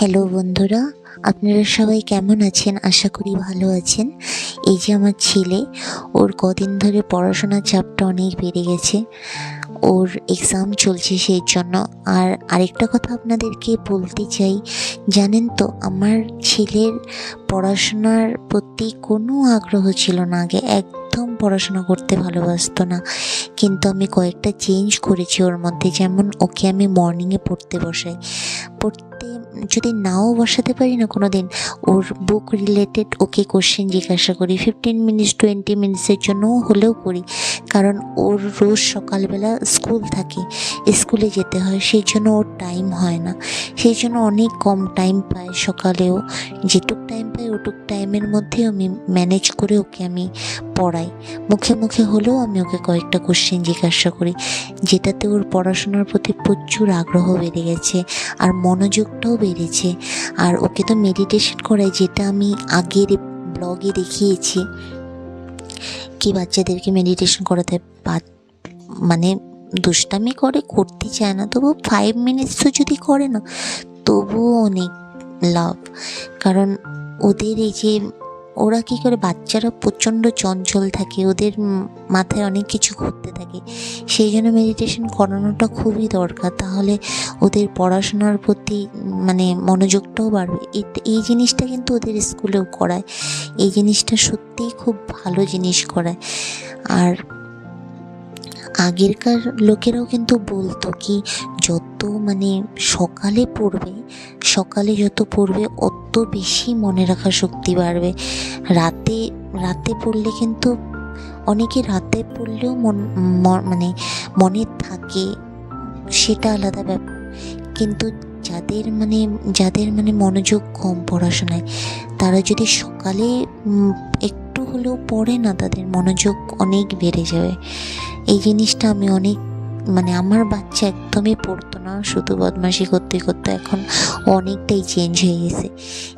Hello বন্ধুরা আপনারা সবাই কেমন আছেন? আশা করি ভালো আছেন। এই যে আমার ছেলে, ওর কদিন ধরে পড়াশোনার চাপটা অনেক বেড়ে গেছে। ওর এক্সাম চলছে সেই জন্য। আর আরেকটা কথা আপনাদেরকে বলতে চাই, জানেন তো, আমার ছেলের পড়াশোনার প্রতি কোনো আগ্রহ ছিল না। আগে একদম পড়াশোনা করতে ভালোবাসতো না। কিন্তু আমি কয়েকটা চেঞ্জ করেছি ওর মধ্যে। যেমন ওকে আমি মর্নিংয়ে পড়তে বসাই। পড়তে যদি নাও বসাতে পারি না কোনো দিন ওর বুক রিলেটেড ওকে কোশ্চেন জিজ্ঞাসা করি। ফিফটিন মিনিটস টোয়েন্টি মিনিটসের জন্য হলেও করি। কারণ ওর রোজ সকালবেলা স্কুল থাকে স্কুলে যেতে হয়, সেই জন্য ওর টাইম হয় না। সেই জন্য অনেক কম টাইম পায় সকালেও। যেটুক টাইম পাই ওটুক টাইমের মধ্যে আমি ম্যানেজ করে ওকে আমি পড়াই। মুখে মুখে হলেও আমি ওকে কয়েকটা কোশ্চেন জিজ্ঞাসা করি, যেটাতে ওর পড়াশোনার প্রতি প্রচুর আগ্রহ বেড়ে গেছে আর মনোযোগটাও বেড়েছে। আর ওকে তো মেডিটেশন করাই, যেটা আমি আগের ব্লগে দেখিয়েছি। কি বাচ্চাদেরকে মেডিটেশন করাতে মানে দুষ্টামি করে, করতে চায় না তবু ফাইভ মিনিটসও যদি করে না, তবুও অনেক লাভ। কারণ ওদের এই যে ওরা কী করে বাচ্চারা প্রচণ্ড চঞ্চল থাকে, ওদের মাথায় অনেক কিছু ঘুরতে থাকে, সেই জন্য মেডিটেশন করানোটা খুবই দরকার। তাহলে ওদের পড়াশোনার প্রতি মানে মনোযোগটাও বাড়বে। এই জিনিসটা কিন্তু ওদের স্কুলেও করায়। এই জিনিসটা সত্যিই খুব ভালো জিনিস করায়। আর আগেরকার লোকেরাও কিন্তু বলতো কি, যত মানে সকালে পড়বে, সকালে যত পড়বে, অত বেশি মনে রাখার শক্তি বাড়বে। রাতে রাতে পড়লে কিন্তু অনেকে রাতে পড়লেও মন মানে মনে থাকে, সেটা আলাদা ব্যাপার কিন্তু যাদের মানে যাদের মানে মনোযোগ কম পড়াশোনায়, তারা যদি সকালে একটু হলেও পড়ে না, তাদের মনোযোগ অনেক বেড়ে যাবে। এই জিনিসটা আমি অনেক মানে আমার বাচ্চা একদমই পড়তো না, শুধু বদমাশি করতে করতে এখন অনেকটাই চেঞ্জ হয়ে গেছে।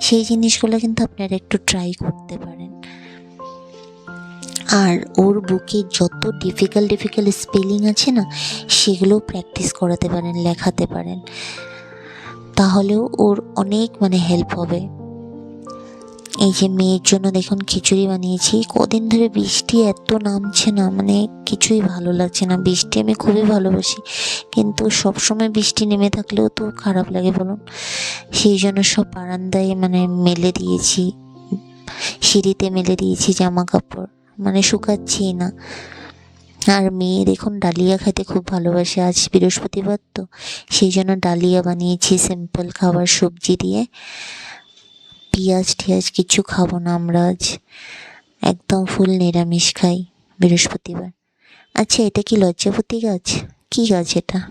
সেই জিনিসগুলো কিন্তু আপনারা একটু ট্রাই করতে পারেন। আর ওর বুকে যত ডিফিকাল্ট ডিফিকাল্ট স্পেলিং আছে না, সেগুলো প্র্যাকটিস করাতে পারেন, লেখাতে পারেন। তাহলেও ওর অনেক মানে হেল্প হবে। এই যে মেয়ের জন্য দেখুন খিচুড়ি বানিয়েছি। কদিন ধরে বৃষ্টি এত নামছে না মানে কিছুই ভালো লাগছে না। বৃষ্টি আমি খুবই ভালোবাসি, কিন্তু সব সময় বৃষ্টি নেমে থাকলেও তো খারাপ লাগে বলুন। সেই জন্য সব বারান্দায় মানে মেলে দিয়েছি, সিঁড়িতে মেলে দিয়েছি জামা কাপড় মানে শুকাচ্ছি না। আর মেয়ে দেখুন ডালিয়া খেতে খুব ভালোবাসে, আজ বৃহস্পতিবার তো। সেই জন্য ডালিয়া বানিয়েছি সিম্পল খাবার সবজি দিয়ে। পেঁয়াজ টিয়াজ কিছু খাব না আমরা আজ। একদম ফুল নিরামিষ খাই বৃহস্পতিবার। আচ্ছা এটা কি লজ্জাপতি গাছ? কি গাছ এটা?